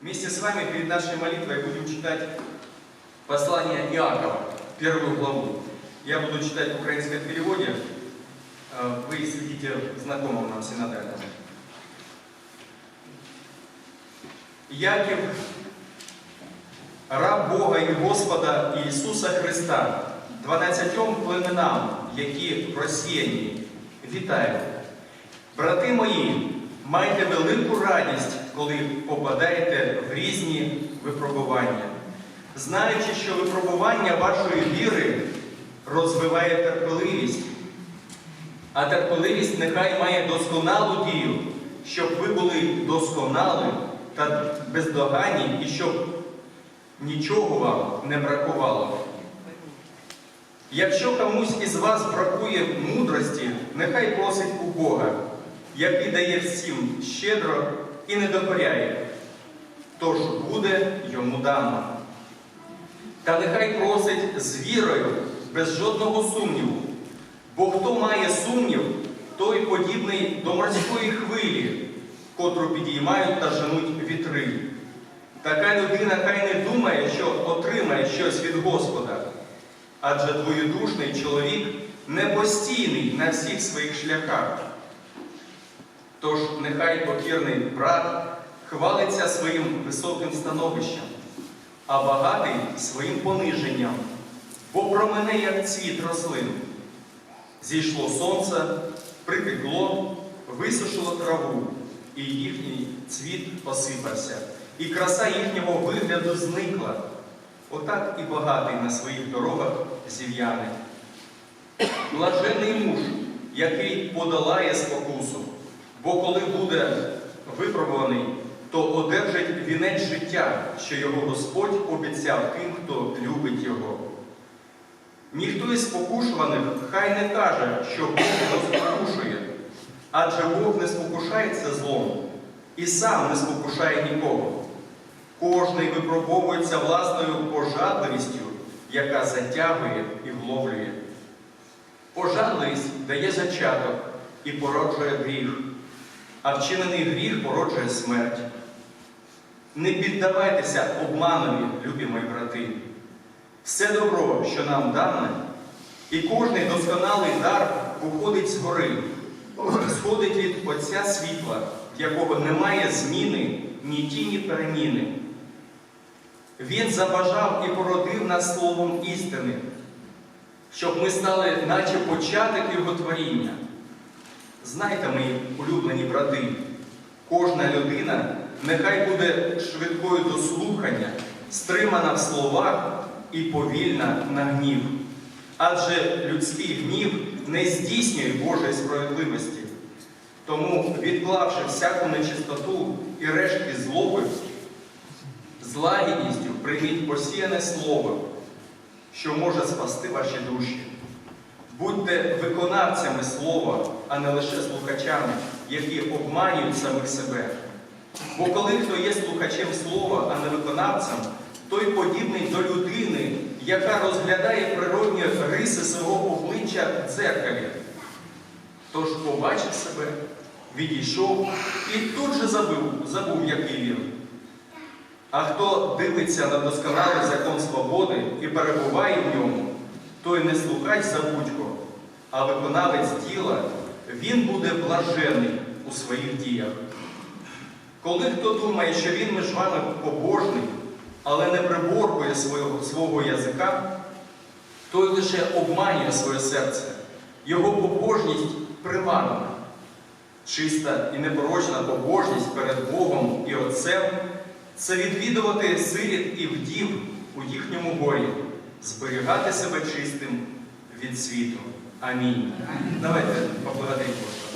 Вместе с вами перед нашей молитвой будем читать послание Иакова, первую главу. Я буду читать в украинском переводе. Э, Вы следите в знакомом нам синодальном. Яків, раб Бога і Господа Ісуса Христа, 12 племенам, які розсіяні, вітаю. Брати мої, майте велику радість, коли попадаєте в різні випробування, знаючи, що випробування вашої віри розвиває терпеливість, а терпеливість нехай має досконалу дію, щоб ви були досконали та бездоганні, і щоб нічого вам не бракувало. Якщо комусь із вас бракує мудрості, нехай просить у Бога, який дає всім щедро і не докоряє, тож буде йому дано. Та нехай просить з вірою, без жодного сумніву, бо хто має сумнів, той подібний до морської хвилі, котру підіймають та женуть вітри. Така людина хай не думає, що отримає щось від Господа, адже двоєдушний чоловік не постійний на всіх своїх шляхах. Тож нехай покірний брат хвалиться своїм високим становищем, а багатий своїм пониженням, бо промене, як цвіт рослин. Зійшло сонце, припекло, висушило траву, і їхній цвіт посипався, і краса їхнього вигляду зникла. Отак і багатий на своїх дорогах зів'яне. Блажений муж, який подолає спокусу, бо коли буде випробуваний, то одержить вінець життя, що його Господь обіцяв тим, хто любить його. Ніхто із спокушуваних хай не каже, що Бог його спокушує, адже Бог не спокушається злом і сам не спокушає нікого. Кожний випробовується власною пожадливістю, яка затягує і вловлює. Пожадливість дає зачаток і породжує гріх, а вчинений гріх породжує смерть. Не піддавайтеся обманові, любі мої брати. Все добро, що нам дане, і кожний досконалий дар походить згори, сходить від Отця світла, в якого немає зміни, ні тіні переміни. Він забажав і породив нас словом істини, щоб ми стали, наче початок його творіння. Знайте, мої улюблені брати, кожна людина нехай буде швидкою до слухання, стримана в словах і повільна на гнів. Адже людський гнів не здійснює Божої справедливості. Тому, відклавши всяку нечистоту і рештки злоби, з прийміть посіяне слово, що може спасти ваші душі. Будьте виконавцями слова, а не лише слухачами, які обманюють самих себе. Бо коли хто є слухачем слова, а не виконавцем, той подібний до людини, яка розглядає природні риси свого обличчя в дзеркалі. Тож побачив себе, відійшов і тут же забув, забув, який він. А хто дивиться на досконалий закон свободи і перебуває в ньому, той не слухач забудько, а виконавець діла, він буде блажений у своїх діях. Коли хто думає, що він між вами побожний, але не приборкує свого, свого язика, той лише обманює своє серце. Його побожність примарна. Чиста і непорочна побожність перед Богом і Отцем це відвідувати сиріт і вдів у їхньому горі, зберігати себе чистим від світу. Амінь. Давайте поблагодарим Господа.